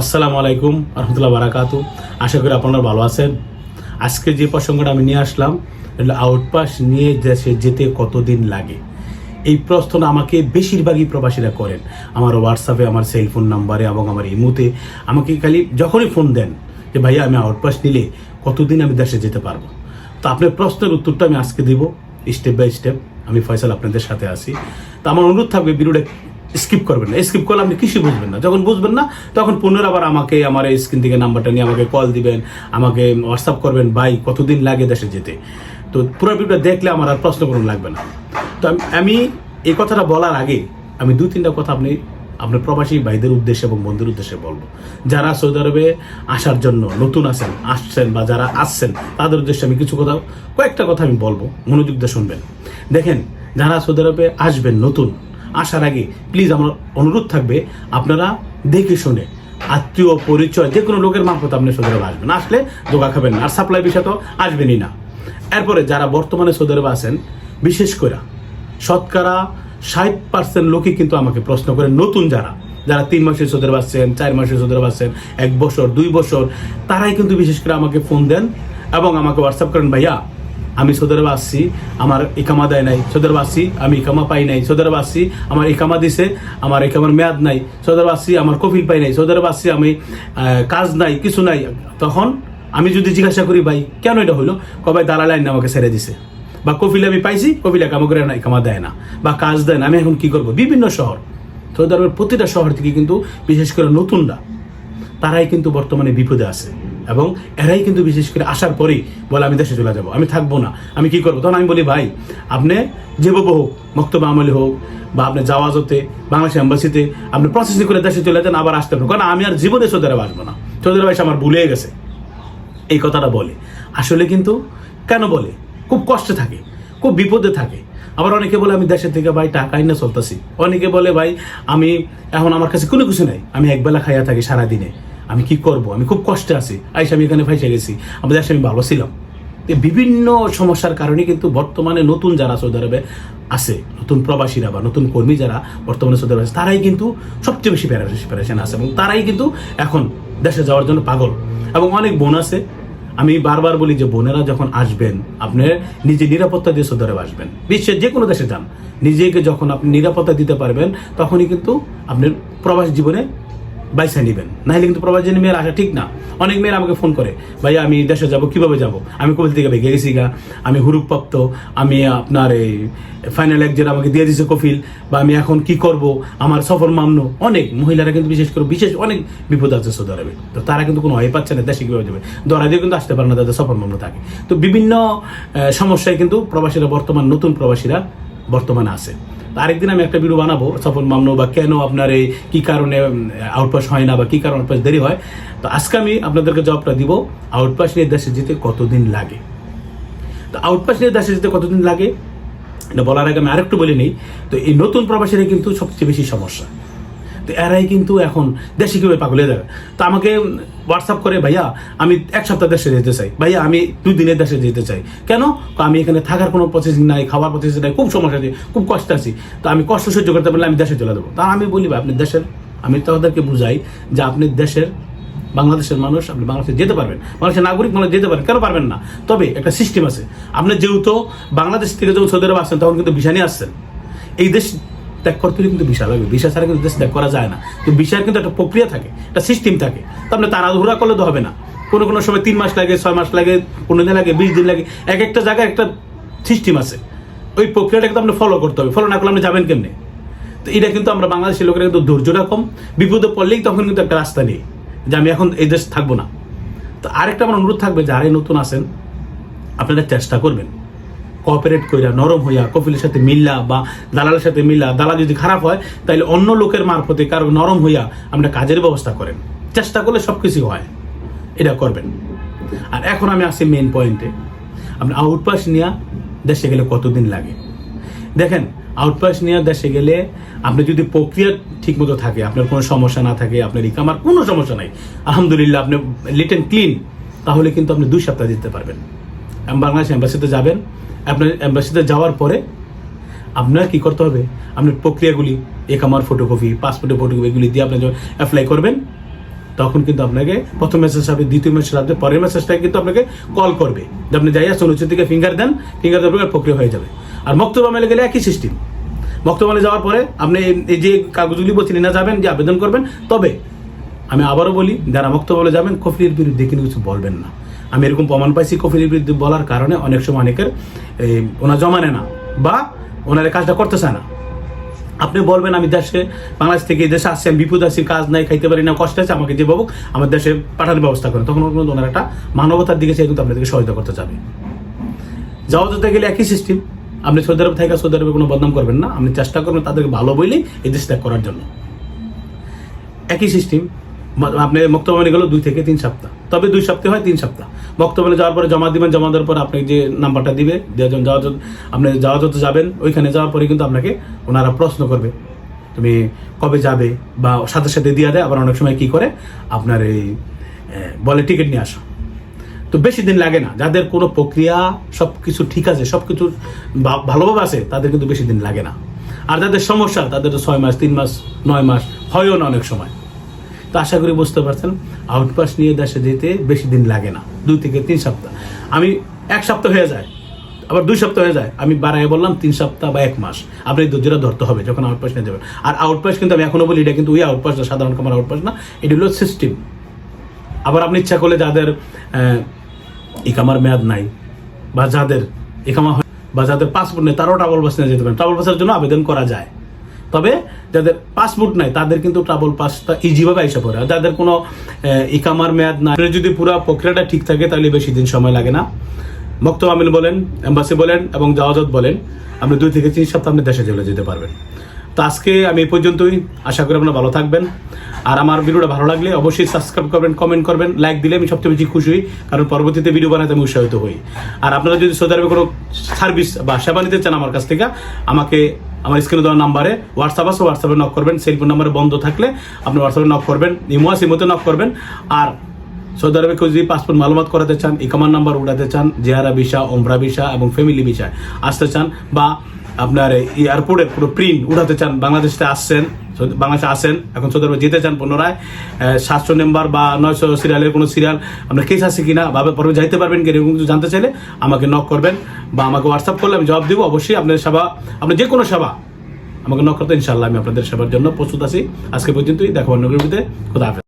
আসসালামু আলাইকুম রহমতুল্লাহ বারাকাতু। আশা করি আপনারা ভালো আছেন। আজকে যে প্রসঙ্গটা আমি নিয়ে আসলাম আউটপাস নিয়ে দেশে যেতে কতদিন লাগে? এই প্রশ্ন আমাকে বেশিরভাগই প্রবাসীরা করেন। আমার হোয়াটসঅ্যাপে আমার সেলফোন নাম্বারে এবং আমার ইমুতে আমাকে খালি যখনই ফোন দেন যে, ভাইয়া, আমি আউটপাস নিলে কতদিন আমি দেশে যেতে পারব? তো আপনার প্রশ্নের উত্তরটা আমি আজকে দিব। স্টেপ বাই স্টেপ আমি ফয়সাল আপনাদের সাথে আসি তো আমার অনুরোধ থাকবে, ভিডিওটা স্কিপ করবেন না। স্কিপ করলে আপনি কিছু বুঝবেন না। যখন বুঝবেন না, তখন পুনর আবার আমাকে, আমার এই স্ক্রিন থেকে নাম্বারটা নিয়ে আমাকে কল দিবেন, আমাকে হোয়াটসঅ্যাপ করবেন, ভাই, কতদিন লাগে দেশে যেতে? তো পুরো ভিডিওটা দেখলে আমার আর প্রশ্ন করুন লাগবে না। তো আমি- এই কথাটা বলার আগে আমি দু, তিনটা কথা আপনি, আপনার প্রবাসী ভাইদের উদ্দেশ্যে এবং বন্ধুর উদ্দেশ্যে বলব। যারা সৌদি আরবে আসার জন্য নতুন আছেন, আসছেন বা যারা আসছেন, তাদের উদ্দেশ্যে আমি কিছু কথা, কয়েকটা কথা আমি বলব। মনোযোগ দিয়ে শুনবেন। দেখেন, যারা সৌদি আরবে আসবেন নতুন আসার আগে প্লিজ আমার অনুরোধ থাকবে, আপনারা দেখে শুনে আত্মীয় পরিচয়, যে কোনো লোকের মারফত আপনি সৌদি আরবে আসবেন। আসলে দোকা খাবেন না, আর সাপ্লাই বিষয় তো আসবেনই না। এরপরে যারা বর্তমানে সৌদি আরবে আছেন, বিশেষ করে শতকরা ষাট পার্সেন্ট লোকই কিন্তু আমাকে প্রশ্ন করে, নতুন যারা যারা তিন মাসের সৌদি আরবে আসছেন চার মাসের সৌদি আরবে আসছেন এক বছর, দুই বছর, তারাই কিন্তু বিশেষ করে আমাকে ফোন দেন এবং আমাকে হোয়াটসঅ্যাপ করেন, ভাইয়া আমি সৌদি আরবে আমার ইকামা দেয় নাই। সৌদি আরবে আমি ইকামা পাই নাই। সৌদি আরবে আমার ইকামা দিছে, আমার ইকামার মেয়াদ নাই। সৌদি আমার কফিল পাই নাই। সৌদি আমি কাজ নাই, কিছু নাই। তখন আমি যদি জিজ্ঞাসা করি, ভাই, কেন এটা হলো কবে দালাল আইন আমাকে ছেড়ে দিছে। বা কফিল আমি পাইছি, কফিলা কামা করে না কামা দেয় না। বা কাজ দেয় না, আমি এখন কি করব? বিভিন্ন শহর। সৌদি আরবের প্রতিটা শহর থেকে কিন্তু বিশেষ করে নতুনরা, তারাই কিন্তু বর্তমানে বিপদে আছে। এবং এরাই কিন্তু বিশেষ করে আসার পরেই বলে, আমি দেশে চলে যাব, আমি থাকব না। আমি কি করব? তখন আমি বলি, ভাই, আপনি যেভাবে হোক মক্তব্য আমলে হোক, বা আপনি জাওয়াজতে বাংলাদেশ এম্বাসিতে, আপনি প্রসেসিং করে দেশে চলে যান, আবার আসতে পারেন কারণ আমি আর জীবনে সৌদি আরবে আসব না। সৌদি আরবে আমার ভুলে গেছে। এই কথাটা বলে। আসলে কিন্তু কেন বলে? খুব কষ্টে থাকে, খুব বিপদে থাকে। আবার অনেকে বলে, আমি দেশের থেকে ভাই টাকাই না চলতেছি। অনেকে বলে, ভাই, আমি এখন আমার কাছে কোনো কিছু নাই। আমি একবেলা খাইয়া থাকি সারাদিনে। আমি কি করব? আমি খুব কষ্টে আছি। আইসা, আমি এখানে ফাইসে গেছি। আমাদের দেশে আমি ভালো ছিলাম। বিভিন্ন সমস্যার কারণে কিন্তু বর্তমানে নতুন যারা সৌদি আরবে আছে, নতুন প্রবাসীরা বা নতুন কর্মী যারা বর্তমানে সৌদি আরবে তারাই কিন্তু সবচেয়ে বেশি প্যারেশন আছে এবং তারাই কিন্তু এখন দেশে যাওয়ার জন্য পাগল। এবং অনেক বোন আছে। আমি বারবার বলি যে, বোনেরা যখন আসবেন, আপনি নিজে নিরাপত্তা দিয়ে সৌদি আরবে আসবেন। বিশ্বের যে কোনো দেশে যান। নিজেকে যখন আপনি নিরাপত্তা দিতে পারবেন, তখনই কিন্তু আপনার প্রবাস জীবনে বাইসা নেবেন। নাহলে কিন্তু প্রবাস মেয়ের আসা ঠিক না। অনেক মেয়েরা আমাকে ফোন করে ভাই আমি দেশে যাব, কীভাবে যাব? আমি কবিল থেকে ভেঙে গেছি গা। আমি হুরুপ্রাপ্ত, আমি আপনার এই ফাইনাল একজন আমাকে দিয়ে দিছে কফিল, বা আমি এখন কি করব? আমার সফর মামনো। অনেক মহিলারা কিন্তু বিশেষ করে, বিশেষ অনেক বিপদ আছে সৌদি আরবে। তো তারা কিন্তু কোনো ভয় পাচ্ছে না, দেশে কীভাবে যাবে? দরা দিয়ে কিন্তু আসতে পারে না তাদের সফর মামলো থাকে তো বিভিন্ন সমস্যায় কিন্তু প্রবাসীরা, বর্তমান নতুন প্রবাসীরা বর্তমানে আছে। আরেকদিন আমি একটা ভিডিও বানাবো সফল মামনো, বা কেন আপনার এই, কী কারণে আউটপাস হয় না, বা কী কারণে আউটপাস দেরি হয়। তো আজকে আমি আপনাদেরকে জবটা দিব আউটপাস নিয়ে দেশে যেতে কতদিন লাগে? তো আউটপাস নিয়ে দেশে যেতে কতদিন লাগে? এটা বলার আগে আমি আরেকটু বলে নিই। তো এই নতুন প্রবাসীরা কিন্তু সবচেয়ে বেশি সমস্যা। তো এরাই কিন্তু এখন দেশে কীভাবে পাগলে যাবে? তো আমাকে হোয়াটসঅ্যাপ করে, ভাইয়া, আমি এক সপ্তাহ দেশে যেতে চাই। ভাইয়া, আমি দুই দিনের দেশে যেতে চাই। কেন? আমি এখানে থাকার কোনো প্রসেসিং নাই, খাওয়ার প্রসেসিং নাই, খুব সমস্যা আছে, খুব কষ্ট আছি। তো আমি কষ্ট সহ্য করতে পারলে আমি দেশে চলে দেবো তা আমি বলি, ভাই, আপনি দেশের আমি তাদেরকে বুঝাই যে আপনি দেশের বাংলাদেশের মানুষ, আপনি বাংলাদেশে যেতে পারবেন। বাংলাদেশের নাগরিক মানুষ যেতে পারেন, কেন পারবেন না? তবে একটা সিস্টেম আছে। আপনি যেহেতু বাংলাদেশ থেকে যখন সৌদি আরব আসছেন, তখন কিন্তু ভিসা নিয়ে আসছেন। এই দেশ ত্যাগ করতে হলে কিন্তু ভিসা লাগবে। ভিসা ছাড়া কিন্তু দেশ ত্যাগ করা যায় না। তো ভিসার কিন্তু একটা প্রক্রিয়া থাকে, একটা সিস্টেম থাকে। তো আপনি তাড়াহুড়া করলে তো হবে না। কোনো কোনো সময় তিন মাস লাগে, ছয় মাস লাগে, পনেরো দিন লাগে, বিশ দিন লাগে, এক একটা জায়গায় একটা সিস্টেম আছে। ওই প্রক্রিয়াটাকে তো আপনি ফলো করতে হবে। ফলো না করলে আপনি যাবেন কেমনে? তো এটা কিন্তু আমরা বাংলাদেশের লোকেরা কিন্তু ধৈর্যটা কম। বিপদে পড়লেই তখন কিন্তু একটা রাস্তা নেই যে আমি এখন এই দেশ থাকব না। তো আরেকটা আমার অনুরোধ থাকবে যারাই নতুন আসেন আপনারা চেষ্টা করবেন। কোঅপারেট কইরা, নরম হইয়া, কফিলের সাথে মিল্লা বা দালালের সাথে মিল্লা, দালাল যদি খারাপ হয় তাহলে অন্য লোকের মারফতে কারও নরম হইয়া আমরা কাজের ব্যবস্থা করেন। চেষ্টা করলে সব কিছু হয়। এটা করবেন। আর এখন আমি আসি মেন পয়েন্টে আপনি আউটপাস নিয়ে দেশে গেলে কতদিন লাগে? দেখেন আউটপাস নিয়ে দেশে গেলে আপনি যদি প্রক্রিয়া ঠিক মতো থাকে, আপনার কোনো সমস্যা না থাকে, আপনার ইকামার কোনো সমস্যা নাই। আলহামদুলিল্লাহ, আপনি লিট অ্যান্ড ক্লিন তাহলে কিন্তু আপনি দুই সপ্তাহ দিতে পারবেন। বাংলাদেশ এম্বাসিতে যাবেন, আপনার এম্বাসিতে যাওয়ার পরে আপনার কি করতে হবে? আপনার প্রক্রিয়াগুলি একামার ফটোকপি পাসপোর্টের ফটোকপি এগুলি দিয়ে আপনি যখন অ্যাপ্লাই করবেন, তখন কিন্তু আপনাকে প্রথম মেসেজ হবে দ্বিতীয় মেসেজ আসবে, পরের মেসেজটাকে কিন্তু আপনাকে কল করবে। যে আপনি যাইয়া সোনুচি থেকে ফিঙ্গার দেন ফিঙ্গার দেওয়ার প্রক্রিয়া হয়ে যাবে। আর মক্তবা মেলে গেলে একই সিস্টেম বক্তব্যে যাওয়ার পরে আপনি এই যে কাগজগুলি বলছেন না যাবেন, যে আবেদন করবেন, তবে আমি আবারও বলি, যারা বক্তব্যে যাবেন কফিলের বিরুদ্ধে কিন্তু কিছু বলবেন না। আমি এরকম প্রমাণ পাইছি কফিলের বিরুদ্ধে বলার কারণে অনেক সময় অনেকের এই, জমা নেয় না বা ওনার কাজটা করতে চায় না। আপনি বলবেন আমি দেশে বাংলাদেশ থেকে দেশে আসছি আমি বিপদ আছি কাজ নাই খাইতে পারি না কষ্ট আছে আমাকে যে বাবু আমার দেশে পাঠানোর ব্যবস্থা করেন। তখন কিন্তু ওনার একটা মানবতার দিকে সে কিন্তু আপনাদেরকে সহায়তা করতে যাবে। যাওয়া যেতে গেলে একই সিস্টেম আপনি সৌদি আরব থেকে সৌদি আরবে কোনো বদনাম করবেন না। আপনি চেষ্টা করবেন তাদেরকে ভালো বলেই এই দেশ ত্যাগ করার জন্য। একই সিস্টেম আপনি বক্তব্য গেল দুই থেকে তিন সপ্তাহ। তবে দুই সপ্তাহ হয়, তিন সপ্তাহ। বক্তব্য যাওয়ার পরে জমা দিবেন, জমা দেওয়ার পর আপনি যে নাম্বারটা দিবে যখন যাওয়া আপনি যাওয়া যত যাবেন, ওইখানে যাওয়ার পরে কিন্তু আপনাকে ওনারা প্রশ্ন করবে, তুমি কবে যাবে বা সাথে সাথে দিয়ে দেয়, আবার অনেক সময় কি করে? আপনার এই বলে টিকিট নিয়ে আসো। তো বেশি দিন লাগে না। যাদের কোনো প্রক্রিয়া সব কিছু ঠিক আছে সব কিছু ভালোভাবে আছে, তাদের কিন্তু বেশি দিন লাগে না। আর যাদের সমস্যা, তাদের তো ছয় মাস, তিন মাস, নয় মাস, হয়ও না অনেক সময়। তো আশা করি বুঝতে পারছেন, আউটপাস নিয়ে দেশে যেতে বেশি দিন লাগে না, দুই থেকে তিন সপ্তাহ। আমি এক সপ্তাহ হয়ে যায়, আবার দুই সপ্তাহ হয়ে যায়। আমি বাড়াই বললাম তিন সপ্তাহ বা এক মাস। আপনি ধৈর্যটা ধরতে হবে যখন আউটপাস নিয়ে যাবেন। আর আউটপাস কিন্তু আমি এখনও বলি, এটা কিন্তু ওই আউটপাস না, সাধারণ কামার আউটপাস না। এটি হলো সিস্টেম আবার আপনি ইচ্ছা করলে যাদের ইকামার মেয়াদ নাই, বা যাদের ইকামা হয়, বা যাদের পাসপোর্ট নেই, তারাও ট্রাভেল পাস নিয়ে যেতে পারেন। ট্রাভেল পাসের জন্য আবেদন করা যায়। তবে যাদের পাসপোর্ট নাই, তাদের কিন্তু ট্রাভেল পাসটা ইজিভাবে আইসা পড়ে। আর যাদের কোনো ইকামার মেয়াদ না যদি পুরো প্রক্রিয়াটা ঠিক থাকে, তাহলে বেশি দিন সময় লাগে না। মক্তব আমিল বলেন, এম্বাসি বলেন এবং জাওয়াজত বলেন, আপনি দুই থেকে তিন সপ্তাহ আপনি দেশে চলে যেতে পারবেন। তো আজকে আমি এই পর্যন্তই, আশা করি আপনারা ভালো থাকবেন। আর আমার ভিডিওটা ভালো লাগলে অবশ্যই সাবস্ক্রাইব করবেন কমেন্ট করবেন লাইক দিলে আমি সবচেয়ে বেশি খুশি হই, কারণ পরবর্তীতে ভিডিও বানাতে আমি উৎসাহিত হই। আর আপনারা যদি সৌদি আরবে কোনো সার্ভিস বা সেবা নিতে চান আমার কাছ থেকে, আমাকে আমার স্ক্রিনে দেওয়া নাম্বারে হোয়াটসঅ্যাপ আছে হোয়াটসঅ্যাপে নক করবেন সেলফোন নাম্বারে বন্ধ থাকলে আপনি হোয়াটসঅ্যাপে নক করবেন ইমো আছে ইমোতে নক করবেন। আর সৌদি আরবে কেউ যদি পাসপোর্ট মালুমাত করাতে চান ইকামার নাম্বার উঠাতে চান জেহারা ভিসা ওমরা ভিসা এবং ফ্যামিলি ভিসা আসতে চান বা আপনার এয়ারপোর্টের পুরো প্রিন্ট উঠাতে চান, বাংলাদেশে আসছেন বাংলাদেশে আসেন, এখন সৌদি আরবে যেতে চান পুনরায় সাতশো নাম্বার বা নয়শো সিরিয়ালের কোনো সিরিয়াল আপনার কেস আছে কিনা বা পরে যাইতে পারবেন কি এরকম কিছু জানতে চাইলে আমাকে নক করবেন বা আমাকে হোয়াটসঅ্যাপ করলে আমি জবাব দিব। অবশ্যই আপনার সেবা, আপনার যে কোনো সেবা আমাকে নক করতে ইনশাল্লাহ আমি আপনাদের সেবার জন্য প্রস্তুত আছি। আজকে পর্যন্তই, দেখো অন্য খোদা হাফেজ।